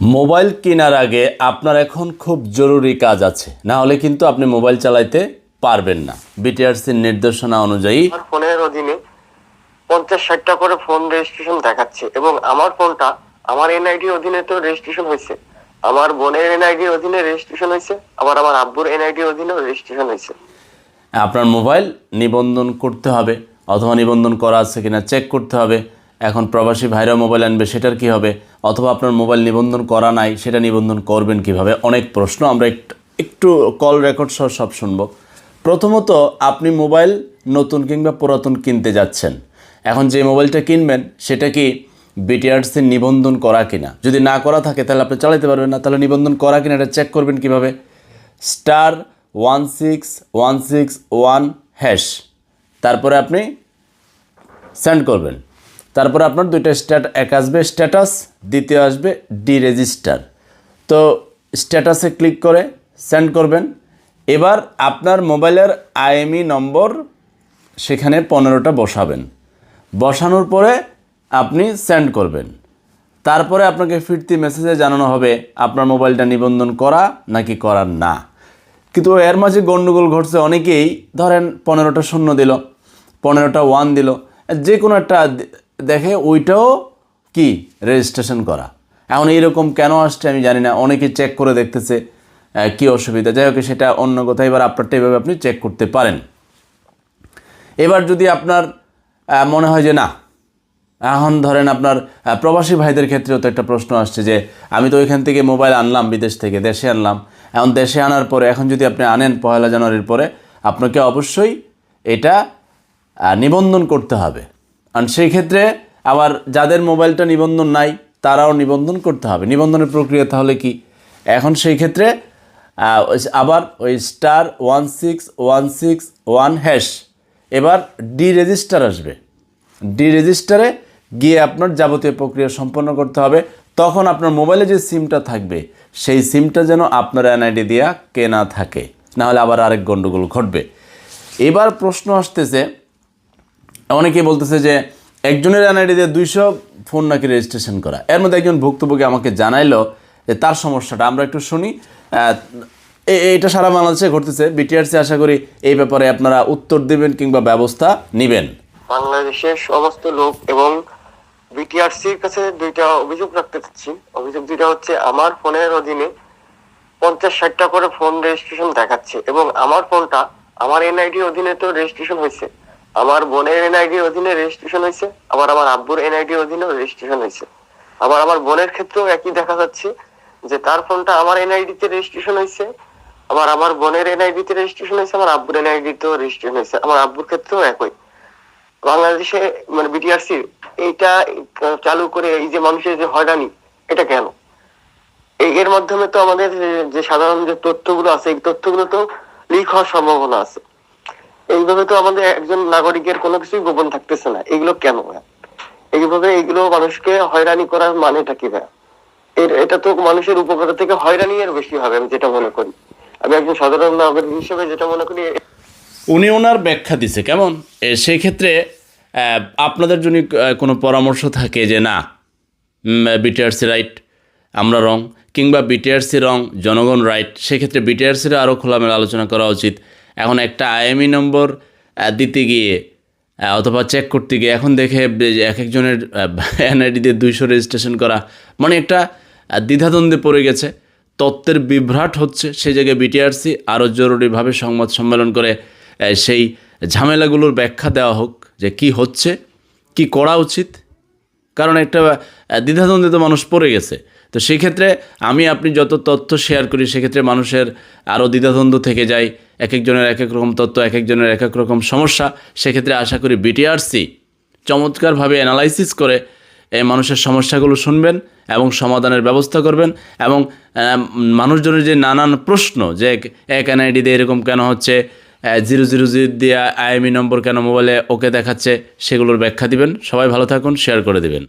Mobile কেনার আগে আপনার এখন খুব জরুরি কাজ আছে। না হলে কিন্তু আপনি মোবাইল চালাইতে পারবেন না। বিটিআরসির নির্দেশনা অনুযায়ী আমার ফোনের অধীনে পঞ্চাশ ষাটটা করে ফোন রেজিস্ট্রেশন দেখাচ্ছে এবং আমার ফোনটা আমার এনআইডি অধীনে তো রেজিস্ট্রেশন হয়েছে। আমার বোনের এনআইডি অধীনে রেজিস্ট্রেশন হয়েছে আবার আমার আব্বুর এনআইডি অধীনে রেজিস্ট্রেশন হয়েছে। আপনার মোবাইল নিবন্ধন করতে হবে অথবা নিবন্ধন করা আছে কিনা চেক করতে হবে। এখন প্রবাসী ভাইরা মোবাইল আনবে, সেটার কি হবে? অথবা আপনার মোবাইল নিবন্ধন করা নাই, সেটা নিবন্ধন করবেন কীভাবে? অনেক প্রশ্ন, আমরা একটু কল রেকর্ড সহ সব শুনব। প্রথমত, আপনি মোবাইল নতুন কিংবা পুরাতন কিনতে যাচ্ছেন। এখন যে মোবাইলটা কিনবেন, সেটা কি বিটিআরসির নিবন্ধন করা কিনা? যদি না করা থাকে, তাহলে আপনি চালাতে পারবেন না। তাহলে নিবন্ধন করা কিনা, এটা চেক করবেন কীভাবে? Star one six one six one hash তারপরে আপনি সেন্ড করবেন। তারপরে আপনার দুইটা স্ট্যাট এক আসবে, স্ট্যাটাস, দ্বিতীয় আসবে, ডি রেজিস্টার। তো স্ট্যাটাসে ক্লিক করে সেন্ড করবেন। এবার আপনার মোবাইলের আইএমই নম্বর সেখানে পনেরোটা বসাবেন। বসানোর পরে আপনি সেন্ড করবেন। তারপরে আপনাকে ফিরতি মেসেজে জানানো হবে, আপনার মোবাইলটা নিবন্ধন করা নাকি করার না। কিন্তু এর মাঝে গণ্ডগোল ঘটছে অনেকেই। ধরেন পনেরোটা শূন্য দিল, পনেরোটা ওয়ান দিল। যে কোনো একটা দেখে ওইটাও কি? রেজিস্ট্রেশন করা। এখন এইরকম কেন আসছে আমি জানি না। অনেকে চেক করে দেখতেছে কি অসুবিধা। যাই হোক, সেটা অন্য কোথাও এবার আপনারটা এভাবে আপনি চেক করতে পারেন। এবার যদি আপনার মনে হয় যে না, এখন ধরেন আপনার প্রবাসী ভাইদের ক্ষেত্রেও তো একটা প্রশ্ন আসছে যে, আমি তো ওইখান থেকে মোবাইল আনলাম, বিদেশ থেকে দেশে আনলাম। এখন দেশে আনার পরে, এখন যদি আপনি আনেন পয়লা জানুয়ারির পরে, আপনাকে অবশ্যই এটা নিবন্ধন করতে হবে। কারণ সেই ক্ষেত্রে আবার যাদের মোবাইলটা নিবন্ধন নাই, তারাও নিবন্ধন করতে হবে। নিবন্ধনের প্রক্রিয়া তাহলে কি? এখন সেই ক্ষেত্রে আবার ওই star one six one six one hash এবার ডি রেজিস্টার আসবে। ডি রেজিস্টারে গিয়ে আপনার যাবতীয় প্রক্রিয়া সম্পন্ন করতে হবে। তখন আপনার মোবাইলে যে সিমটা থাকবে, সেই সিমটা যেন আপনার এনআইডি দেওয়া কেনা থাকে। নাহলে আবার আরেক গণ্ডগোল ঘটবে। এবার প্রশ্ন আসতেছে অনেকেই বলতেছে যে একজনের এনআইডি দিয়ে দুইশো ফোন নাকি রেজিস্ট্রেশন করা। এর মধ্যে একজন ভুক্তভোগী আমাকে জানাইলো যে তার সমস্যাটা। আমরা একটু শুনি। এটা সারা বাংলাদেশে ঘটতেছে। বিটিআরসি আশা করি এই ব্যাপারে আপনারা উত্তর দিবেন কিংবা ব্যবস্থা নেবেন। বাংলাদেশের সমস্ত লোক এবং বিটিআরসির কাছে দুইটা অভিযোগ রাখতে চাচ্ছি। অভিযোগ দুইটা হচ্ছে, আমার ফোনের অধীনে পঞ্চাশ ষাটটা করে ফোন রেজিস্ট্রেশন দেখাচ্ছে এবং আমার ফোনটা, আমার এনআইডি অধীনে তো রেজিস্ট্রেশন হয়েছে। আমার বোনের এনআইডি অধীনে রেজিস্ট্রেশন হয়েছে, আবার আমার আব্বুর এনআইডি অধীনে রেজিস্ট্রেশন হয়েছে। আবার আমার বোনের ক্ষেত্রেও একই দেখা যাচ্ছে, যে তার ফোনটা আমার এনআইডি তে রেজিস্ট্রেশন হয়েছে, আবার আমার বোনের এনআইডি তে রেজিস্ট্রেশন হয়েছে, আমার আব্বুর এনআইডি তেও রেজিস্ট্রেশন হয়েছে, আমার আব্বুর ক্ষেত্রেও একই। বাংলাদেশে মানে বিটিআরসি এইটা চালু করে এই যে মানুষের যে হয়রানি, এটা কেন? এর মাধ্যমে তো আমাদের যে সাধারণ যে তথ্যগুলো আছে, এই তথ্যগুলো তো লিক হওয়ার সম্ভাবনা আছে। এইভাবে তো আমাদের একজন নাগরিকের কোনো কিছুই গোপন থাকতেছে না। এগুলো কেন এইভাবে এগুলো মানুষকে হয়রানি করার মানেটা কি এর এটা তো মানুষের উপকার থেকে হয়রানি এর বেশি হবে আমি যেটা মনে করি। আমি একজন সাধারণ নাগরিক হিসেবে যেটা মনে করি উনি ওনার ব্যাখ্যা দিছে কেমন? এ, সেই ক্ষেত্রে আহ, আপনাদের যদি কোনো পরামর্শ থাকে যে না বিটিআরসি রাইট আমরা রং কিংবা বিটিআরসি রং জনগণ রাইট সেক্ষেত্রে বিটিআরসির আরও খোলামেলা আলোচনা করা উচিত। এখন একটা আইএমই নম্বর দিতে গিয়ে অথবা চেক করতে গিয়ে, এখন দেখে এক একজনের এনআইডি দিয়ে দুইশো রেজিস্ট্রেশন করা মানে একটা দ্বিধাদ্বন্দ্বে পড়ে গেছে। তত্ত্বের বিভ্রাট হচ্ছে সেই জায়গায় বিটিআরসি আরও জরুরিভাবে সংবাদ সম্মেলন করে সেই ঝামেলাগুলোর ব্যাখ্যা দেওয়া হোক, যে কি হচ্ছে, কি করা উচিত। কারণ একটা দ্বিধাদ্বন্দ্বে তো মানুষ পড়ে গেছে। তো সেক্ষেত্রে আমি, আপনি যত তথ্য শেয়ার করি, সেক্ষেত্রে মানুষের আরও দ্বিধাদ্বন্দ্ব থেকে যায়। এক একজনের এক এক রকম তথ্য এক একজনের এক এক রকম সমস্যা, সেক্ষেত্রে আশা করি বিটিআরসি চমৎকারভাবে অ্যানালাইসিস করে এই মানুষের সমস্যাগুলো শুনবেন এবং সমাধানের ব্যবস্থা করবেন এবং মানুষজনের যে নানান প্রশ্ন, যে এক- এক এনআইডি দিয়ে এরকম কেন হচ্ছে জিরো জিরো জিরো দিয়ে আইএমই নম্বর কেন মোবাইলে ওকে দেখাচ্ছে, সেগুলোর ব্যাখ্যা দিবেন। সবাই ভালো থাকুন শেয়ার করে দিবেন।